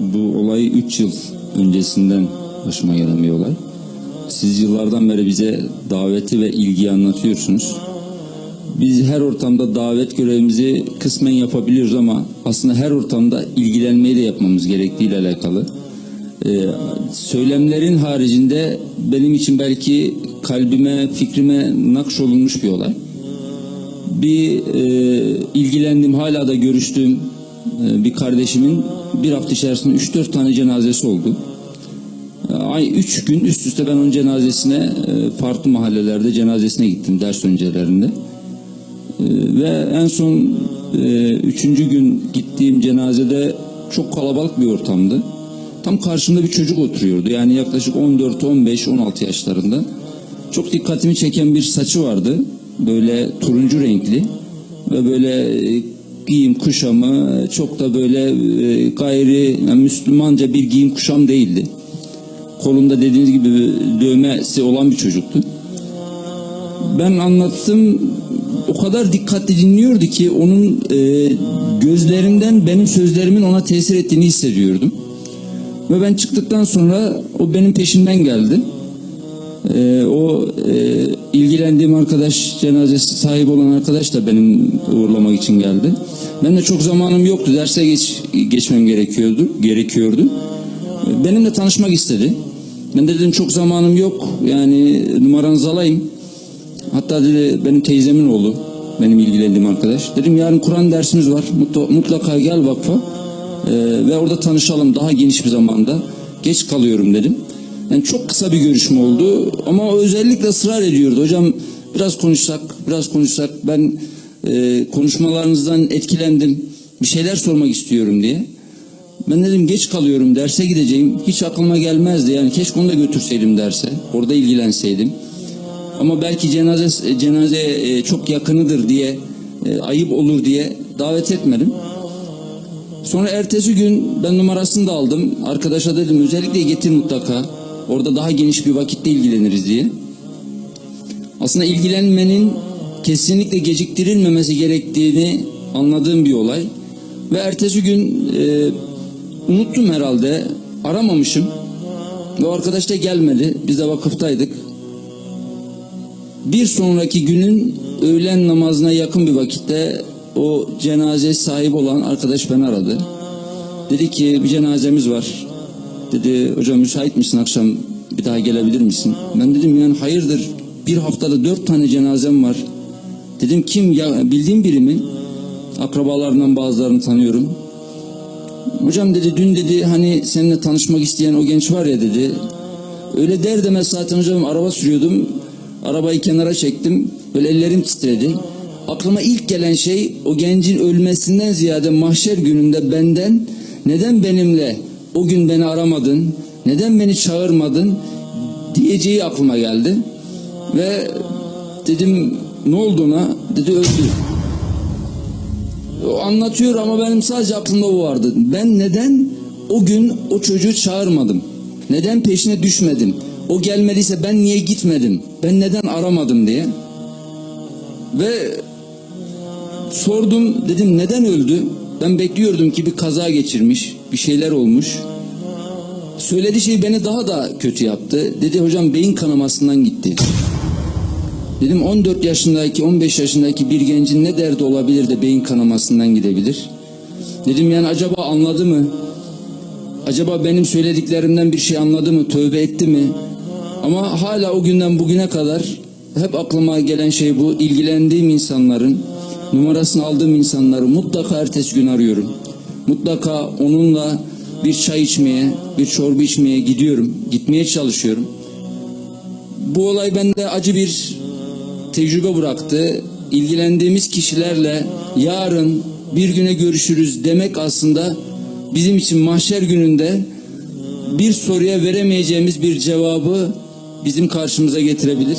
Bu olay 3 yıl öncesinden başıma gelen bir olay. Siz yıllardan beri bize daveti ve ilgiyi anlatıyorsunuz. Biz her ortamda davet görevimizi kısmen yapabiliyoruz ama aslında her ortamda ilgilenmeyi de yapmamız gerektiğiyle alakalı. Ee, söylemlerin haricinde benim için belki kalbime, fikrime nakş olunmuş bir olay. Bir e, ilgilendiğim, hala da görüştüğüm e, bir kardeşimin bir hafta içerisinde 3-4 tane cenazesi oldu. Ay 3 gün üst üste ben onun cenazesine e, farklı mahallelerde cenazesine gittim ders öncelerinde. E, ve en son e, üçüncü gün gittiğim cenazede çok kalabalık bir ortamdı. Tam karşımda bir çocuk oturuyordu. Yani yaklaşık 14, 15, 16 yaşlarında. Çok dikkatimi çeken bir saçı vardı. Böyle turuncu renkli ve böyle giyim kuşamı çok da böyle e, gayri yani Müslümanca bir giyim kuşam değildi. Kolunda dediğiniz gibi dövmesi olan bir çocuktu. Ben anlattım o kadar dikkatli dinliyordu ki onun e, gözlerinden benim sözlerimin ona tesir ettiğini hissediyordum. Ve ben çıktıktan sonra o benim peşimden geldi. E, o e, ilgilendiğim arkadaş cenazesi sahibi olan arkadaş da benim uğurlamak için geldi. Ben de çok zamanım yoktu. Derse geç, geçmem gerekiyordu. Gerekiyordu. E, Benimle tanışmak istedi. Ben de dedim çok zamanım yok. Yani numaranızı alayım. Hatta dedi benim teyzemin oğlu. Benim ilgilendiğim arkadaş. Dedim yarın Kur'an dersimiz var. Mutlaka gel vakfa. Ee, ve orada tanışalım daha geniş bir zamanda. Geç kalıyorum dedim. Yani çok kısa bir görüşme oldu. Ama özellikle ısrar ediyordu. Hocam biraz konuşsak, biraz konuşsak. Ben e, konuşmalarınızdan etkilendim. Bir şeyler sormak istiyorum diye. Ben dedim geç kalıyorum derse gideceğim. Hiç aklıma gelmezdi yani keşke onu da götürseydim derse. Orada ilgilenseydim. Ama belki cenaze cenaze e, çok yakınıdır diye e, ayıp olur diye davet etmedim. Sonra ertesi gün ben numarasını da aldım. Arkadaşa dedim özellikle getir mutlaka. Orada daha geniş bir vakitte ilgileniriz diye. Aslında ilgilenmenin kesinlikle geciktirilmemesi gerektiğini anladığım bir olay. Ve ertesi gün e, unuttum herhalde. Aramamışım. Ve arkadaş da gelmedi. Biz de vakıftaydık. Bir sonraki günün öğlen namazına yakın bir vakitte o cenaze sahibi olan arkadaş beni aradı. Dedi ki bir cenazemiz var. Dedi hocam müsait misin akşam bir daha gelebilir misin? Ben dedim yani hayırdır bir haftada dört tane cenazem var. Dedim kim ya bildiğim biri mi? Akrabalarından bazılarını tanıyorum. Hocam dedi dün dedi hani seninle tanışmak isteyen o genç var ya dedi. Öyle der demez zaten hocam araba sürüyordum. Arabayı kenara çektim. Böyle ellerim titredi. Aklıma ilk gelen şey o gencin ölmesinden ziyade mahşer gününde benden neden benimle o gün beni aramadın, neden beni çağırmadın diyeceği aklıma geldi. Ve dedim ne oldu ona? Dedi öldü. Anlatıyor ama benim sadece aklımda o vardı. Ben neden o gün o çocuğu çağırmadım? Neden peşine düşmedim? O gelmediyse ben niye gitmedim? Ben neden aramadım diye. Ve sordum dedim neden öldü? Ben bekliyordum ki bir kaza geçirmiş, bir şeyler olmuş. Söylediği şey beni daha da kötü yaptı. Dedi hocam beyin kanamasından gitti. Dedim 14 yaşındaki 15 yaşındaki bir gencin ne derdi olabilir de beyin kanamasından gidebilir? Dedim yani acaba anladı mı? Acaba benim söylediklerimden bir şey anladı mı? Tövbe etti mi? Ama hala o günden bugüne kadar hep aklıma gelen şey bu. İlgilendiğim insanların, numarasını aldığım insanları mutlaka ertesi gün arıyorum. Mutlaka onunla bir çay içmeye, bir çorba içmeye gidiyorum. Gitmeye çalışıyorum. Bu olay bende acı bir tecrübe bıraktı. İlgilendiğimiz kişilerle yarın bir güne görüşürüz demek aslında bizim için mahşer gününde bir soruya veremeyeceğimiz bir cevabı bizim karşımıza getirebilir.